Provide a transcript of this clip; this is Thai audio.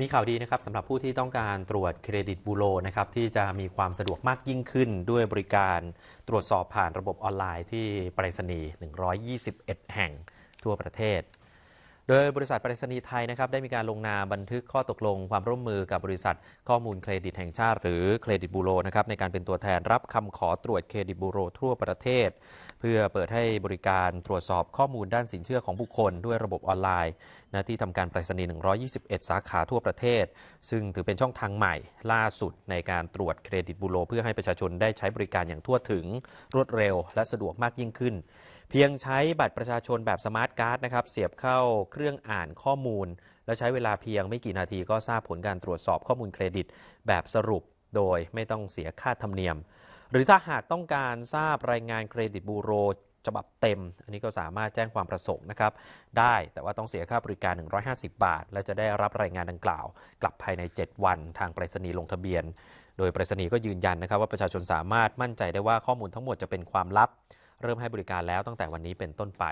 มีข่าวดีนะครับสำหรับผู้ที่ต้องการตรวจเครดิตบูโรนะครับที่จะมีความสะดวกมากยิ่งขึ้นด้วยบริการตรวจสอบผ่านระบบออนไลน์ที่ไปรษณีย์121 แห่งทั่วประเทศ ดยบริษัทไปรษณีย์ไทยนะครับได้มีการลงนามบันทึกข้อตกลงความร่วมมือกับบริษัทข้อมูลเครดิตแห่งชาติ หรือเครดิตบูโรนะครับในการเป็นตัวแทนรับคำขอตรวจเครดิตบูโรทั่วประเทศ เพื่อเปิดให้บริการตรวจสอบข้อมูลด้านสินเชื่อของบุคคล ด้วยระบบออนไลน์ณที่ทำการไปรษณีย์ 121 สาขาทั่วประเทศ ซึ่งถือเป็นช่องทางใหม่ล่าสุดในการตรวจเครดิตบูโรเพื่อให้ประชาชนได้ใช้บริการอย่างทั่วถึง รวดเร็ว และสะดวกมากยิ่งขึ้น เพียงใช้บัตรประชาชนแบบสมาร์ทการ์ดนะครับเสียบเข้าเครื่องอ่านข้อมูล และใช้เวลาเพียงไม่กี่นาทีก็ทราบผลการตรวจสอบข้อมูลเครดิต แบบสรุปโดยไม่ต้องเสียค่าธรรมเนียม หรือถ้าหากต้องการทราบรายงานเครดิตบูโรฉบับเต็ม อันนี้ก็สามารถแจ้งความประสงค์นะครับได้แต่ว่าต้องเสียค่าบริการ 150 บาท และจะได้รับรายงานดังกล่าว กลับภายใน 7 วันทางไปรษณีย์ลงทะเบียน โดยไปรษณีย์ก็ยืนยันนะครับว่าประชาชนสามารถมั่นใจได้ว่าข้อมูลทั้งหมดจะเป็นความลับ เริ่มให้บริการแล้วตั้งแต่วันนี้เป็นต้นไป